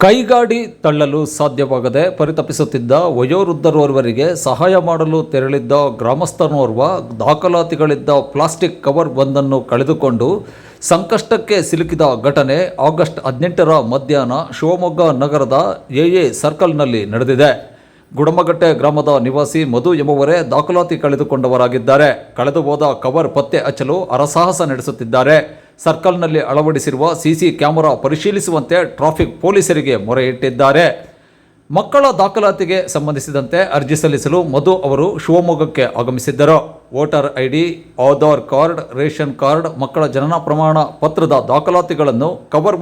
ಕೈಗಾಡಿ ತಳ್ಳಲು ಸಾಧ್ಯವಾಗದೆ ಪರಿತಪಿಸುತ್ತಿದ್ದ ವಯೋವೃದ್ಧರೋರ್ವರಿಗೆ ಸಹಾಯ ಮಾಡಲು ತೆರಳಿದ್ದ ಗ್ರಾಮಸ್ಥನೋರ್ವ ದಾಖಲಾತಿಗಳಿದ್ದ ಪ್ಲಾಸ್ಟಿಕ್ ಕವರ್ ಒಂದನ್ನು ಕಳೆದುಕೊಂಡು ಸಂಕಷ್ಟಕ್ಕೆ ಸಿಲುಕಿದ ಘಟನೆ ಆಗಸ್ಟ್ ಹದಿನೆಂಟರ ಮಧ್ಯಾಹ್ನ ಶಿವಮೊಗ್ಗ ನಗರದ ಎಎ ಸರ್ಕಲ್ನಲ್ಲಿ ನಡೆದಿದೆ. ಗುಡಮಗಟ್ಟೆ ಗ್ರಾಮದ ನಿವಾಸಿ ಮಧು ಎಂಬುವರೇ ದಾಖಲಾತಿ ಕಳೆದುಕೊಂಡವರಾಗಿದ್ದಾರೆ. ಕಳೆದು ಹೋದ ಕವರ್ ಪತ್ತೆ ಹಚ್ಚಲು ಹರಸಾಹಸ ನಡೆಸುತ್ತಿದ್ದಾರೆ. ಸರ್ಕಲ್ನಲ್ಲಿ ಅಳವಡಿಸಿರುವ ಸಿಸಿ ಕ್ಯಾಮೆರಾ ಪರಿಶೀಲಿಸುವಂತೆ ಟ್ರಾಫಿಕ್ ಪೊಲೀಸರಿಗೆ ಮೊರೆ ಇಟ್ಟಿದ್ದಾರೆ. ಮಕ್ಕಳ ದಾಖಲಾತಿಗೆ ಸಂಬಂಧಿಸಿದಂತೆ ಅರ್ಜಿ ಸಲ್ಲಿಸಲು ಮಧು ಅವರು ಶಿವಮೊಗ್ಗಕ್ಕೆ ಆಗಮಿಸಿದ್ದರು. Voter ID, Aadhaar card, ration card, ಮಕ್ಕಳ ಜನನ ಪ್ರಮಾಣ ಪತ್ರದ ದಾಖಲಾತಿಗಳನ್ನು ಕವರ್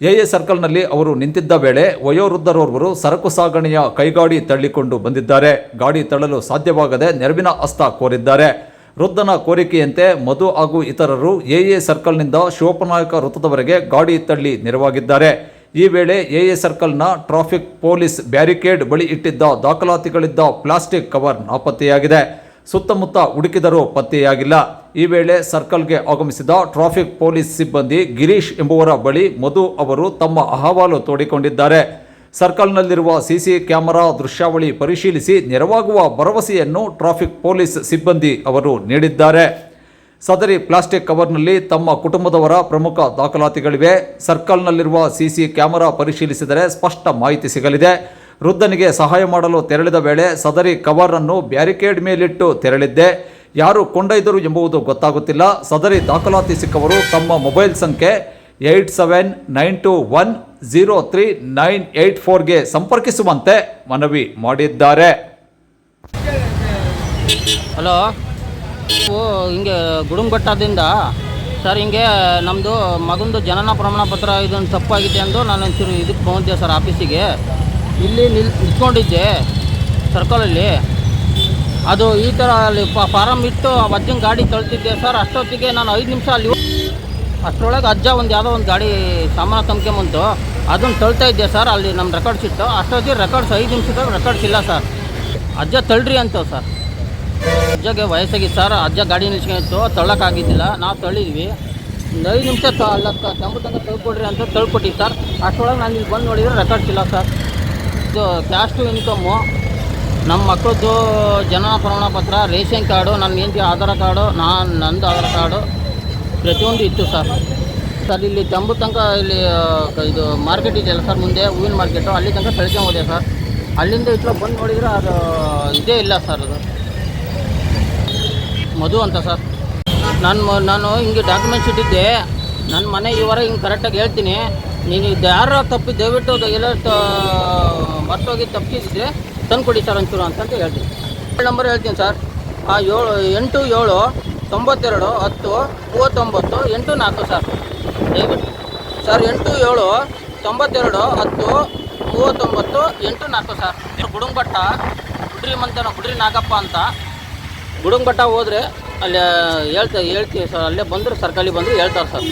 ಎ ಎ ಸರ್ಕಲ್ನಲ್ಲಿ ಅವರು ನಿಂತಿದ್ದ ವೇಳೆ ವಯೋವೃದ್ಧರೋರ್ವರು ಸರಕು ಸಾಗಣೆಯ ಕೈಗಾಡಿ ತಳ್ಳಿಕೊಂಡು ಬಂದಿದ್ದಾರೆ. ಗಾಡಿ ತಳ್ಳಲು ಸಾಧ್ಯವಾಗದೆ ನೆರವಿನ ಹಸ್ತ ಕೋರಿದ್ದಾರೆ. ವೃದ್ಧನ ಕೋರಿಕೆಯಂತೆ ಮಧು ಹಾಗೂ ಇತರರು ಎಎ ಸರ್ಕಲ್ನಿಂದ ಶಿವಪ್ಪನಾಯಕ ವೃತ್ತದವರೆಗೆ ಗಾಡಿ ತಳ್ಳಿ ನೆರವಾಗಿದ್ದಾರೆ. ಈ ವೇಳೆ ಎಎ ಸರ್ಕಲ್ನ ಟ್ರಾಫಿಕ್ ಪೊಲೀಸ್ ಬ್ಯಾರಿಕೇಡ್ ಬಳಿ ಇಟ್ಟಿದ್ದ ದಾಖಲಾತಿಗಳಿದ್ದ ಪ್ಲಾಸ್ಟಿಕ್ ಕವರ್ ನಾಪತ್ತೆಯಾಗಿದೆ. ಸುತ್ತಮುತ್ತ ಹುಡುಕಿದರೂ ಪತ್ತೆಯಾಗಿಲ್ಲ. ಈ ವೇಳೆ ಸರ್ಕಲ್ಗೆ ಆಗಮಿಸಿದ ಟ್ರಾಫಿಕ್ ಪೊಲೀಸ್ ಸಿಬ್ಬಂದಿ ಗಿರೀಶ್ ಎಂಬುವರ ಬಳಿ ಮಧು ಅವರು ತಮ್ಮ ಅಹವಾಲು ತೋಡಿಕೊಂಡಿದ್ದಾರೆ. ಸರ್ಕಲ್ನಲ್ಲಿರುವ ಸಿಸಿ ಕ್ಯಾಮೆರಾ ದೃಶ್ಯಾವಳಿ ಪರಿಶೀಲಿಸಿ ನೆರವಾಗುವ ಭರವಸೆಯನ್ನು ಟ್ರಾಫಿಕ್ ಪೊಲೀಸ್ ಸಿಬ್ಬಂದಿ ಅವರು ನೀಡಿದ್ದಾರೆ. ಸದರಿ ಪ್ಲಾಸ್ಟಿಕ್ ಕವರ್ನಲ್ಲಿ ತಮ್ಮ ಕುಟುಂಬದವರ ಪ್ರಮುಖ ದಾಖಲಾತಿಗಳಿವೆ. ಸರ್ಕಲ್ನಲ್ಲಿರುವ ಸಿಸಿ ಕ್ಯಾಮೆರಾ ಪರಿಶೀಲಿಸಿದರೆ ಸ್ಪಷ್ಟ ಮಾಹಿತಿ ಸಿಗಲಿದೆ. ವೃದ್ಧನಿಗೆ ಸಹಾಯ ಮಾಡಲು ತೆರಳಿದ ವೇಳೆ ಸದರಿ ಕವರ್ ಅನ್ನು ಬ್ಯಾರಿಕೇಡ್ ಮೇಲಿಟ್ಟು ತೆರಳಿದ್ದೆ. ಯಾರು ಕೊಂಡೊಯ್ದರು ಎಂಬುದು ಗೊತ್ತಾಗುತ್ತಿಲ್ಲ. ಸದರಿ ದಾಖಲಾತಿ ಸಿಕ್ಕವರು ತಮ್ಮ ಮೊಬೈಲ್ ಸಂಖ್ಯೆ eight seven nine two one zero three nine eight ಫೋರ್ಗೆ ಸಂಪರ್ಕಿಸುವಂತೆ ಮನವಿ ಮಾಡಿದ್ದಾರೆ. ಹಲೋ? ಹಿಂಗೆ ಗುಡುಂಬಟ್ಟದಿಂದ. ಸರ್, ಹಿಂಗೆ ನಮ್ಮದು ಮಗಂದು ಜನನ ಪ್ರಮಾಣ ಪತ್ರ ಇದೊಂದು ತಪ್ಪಾಗಿದೆ ಎಂದು ನಾನು ಒಂಚೂರು ಇದಕ್ಕೆ ಬಂದಿದ್ದೆ ಸರ್ ಆಫೀಸಿಗೆ. ಇಲ್ಲಿ ನಿಲ್, ನಿಂತ್ಕೊಂಡಿದ್ದೆ ಸರ್ಕಲಲ್ಲಿ. ಅದು ಈ ಥರ ಅಲ್ಲಿ ಫಾರಮ್ ಇಟ್ಟು ಅಜ್ಜನ ಗಾಡಿ ತಳ್ತಿದ್ದೆ ಸರ್. ಅಷ್ಟೊತ್ತಿಗೆ ನಾನು ಐದು ನಿಮಿಷ ಅಲ್ಲಿ ಅಷ್ಟರೊಳಗೆ ಅಜ್ಜ ಒಂದು ಯಾವುದೋ ಒಂದು ಗಾಡಿ ಸಾಮಾನು ತಂಬ್ಕೊಂಬಂತು ಅದನ್ನು ತಳ್ತಾ ಇದ್ದೆ ಸರ್, ಅಲ್ಲಿ ನಮ್ಮ ರೆಕಾರ್ಡ್ಸ್ ಇತ್ತು. ಅಷ್ಟೊತ್ತಿಗೆ ರೆಕಾರ್ಡ್ಸ್ ಐದು ನಿಮಿಷದಾಗ ರೆಕಾರ್ಡ್ಸ್ ಇಲ್ಲ ಸರ್. ಅಜ್ಜ ತಳ್ಳ್ರಿ ಅಂತ ಸರ್. ಅಜ್ಜಗೆ ವಯಸ್ಸಾಗಿತ್ತು ಸರ್, ಅಜ್ಜ ಗಾಡಿ ನಿಲ್ಸ್ಕೊಂಡಿತ್ತು ತಳ್ಳೋಕ್ಕಾಗಿದ್ದಿಲ್ಲ ನಾವು ತಳ್ಳಿದ್ವಿ. ಒಂದು ಐದು ನಿಮಿಷ ತ ಅಲ್ಲ ತಂಬು ತಂಗ ತಳ್ಕೊಡ್ರಿ ಅಂತ ತಳ್ಕೊಟ್ಟಿ ಸರ್. ಅಷ್ಟೊಳಗೆ ನಾನು ಇಲ್ಲಿ ಬಂದು ನೋಡಿದರೆ ರೆಕಾರ್ಡ್ಸ್ ಇಲ್ಲ ಸರ್. ಇದು ಕ್ಯಾಶ್ ಟು ಇನ್ಕಮ್ಮು ನಮ್ಮ ಮಕ್ಕಳದ್ದು ಜನನ ಪ್ರಮಾಣ ಪತ್ರ ರೇಷನ್ ಕಾರ್ಡು ನನ್ನ ಹೆಂಡತಿ ಆಧಾರ್ ಕಾರ್ಡು, ನಾನು ನಂದು ಆಧಾರ್ ಕಾರ್ಡು. ಪ್ರತಿಯೊಂದು ಇತ್ತು ಸರ್. ಸರ್, ಇಲ್ಲಿ ತಂಬು ತನಕ ಇಲ್ಲಿ ಇದು ಮಾರ್ಕೆಟ್ ಇದೆಯಲ್ಲ ಸರ್, ಮುಂದೆ ಹೂವಿನ ಮಾರ್ಕೆಟು ಅಲ್ಲಿ ತನಕ ತಳ್ಕೊಂಡು ಹೋದೆ ಸರ್. ಅಲ್ಲಿಂದ ಇಟ್ಲ ಬಂದು ನೋಡಿದರೆ ಅದು ಇದೇ ಇಲ್ಲ ಸರ್ ಅದು. ಮಧು ಅಂತ ಸರ್. ನಾನು ನಾನು ಹಿಂಗೆ ಡಾಕ್ಯುಮೆಂಟ್ಸ್ ಇಟ್ಟಿದ್ದೆ. ನನ್ನ ಮನೆ ಇವರ ಹಿಂಗೆ ಕರೆಕ್ಟಾಗಿ ಹೇಳ್ತೀನಿ. ನೀನು ಇದು ಯಾರು ತಪ್ಪಿ ದಯವಿಟ್ಟು ಎಲ್ಲ ಮರ್ತೋಗಿ ತಪ್ಪಿಸಿದ್ರೆ ತಂದು ಕೊಡಿ ಸರ್ ಒಂಚೂರು ಅಂತಂತ ಹೇಳ್ತೀನಿ. ನಂಬರ್ ಹೇಳ್ತೀನಿ ಸರ್. ಆ ಏಳು, ಎಂಟು ಏಳು ತೊಂಬತ್ತೆರಡು ಹತ್ತು ಮೂವತ್ತೊಂಬತ್ತು ಎಂಟು ನಾಲ್ಕು ಸರ್. ದಯವಿಟ್ಟು. ಸರ್ ಎಂಟು ಏಳು ತೊಂಬತ್ತೆರಡು ಹತ್ತು ಮೂವತ್ತೊಂಬತ್ತು ಎಂಟು ನಾಲ್ಕು ಸರ್. ಗುಡುಂಬಟ್ಟ ಗುಡ್ರಿ ಮಂತನ ಗುಡ್ರಿ ನಾಗಪ್ಪ ಅಂತ. ಗುಡುಂಬಟ್ಟ ಹೋದರೆ ಅಲ್ಲೇ ಹೇಳ್ತಾ ಹೇಳ್ತೀವಿ ಸರ್ ಅಲ್ಲೇ ಬಂದರು ಸರ್ಕಲಿ ಬಂದರೆ ಹೇಳ್ತಾರೆ ಸರ್.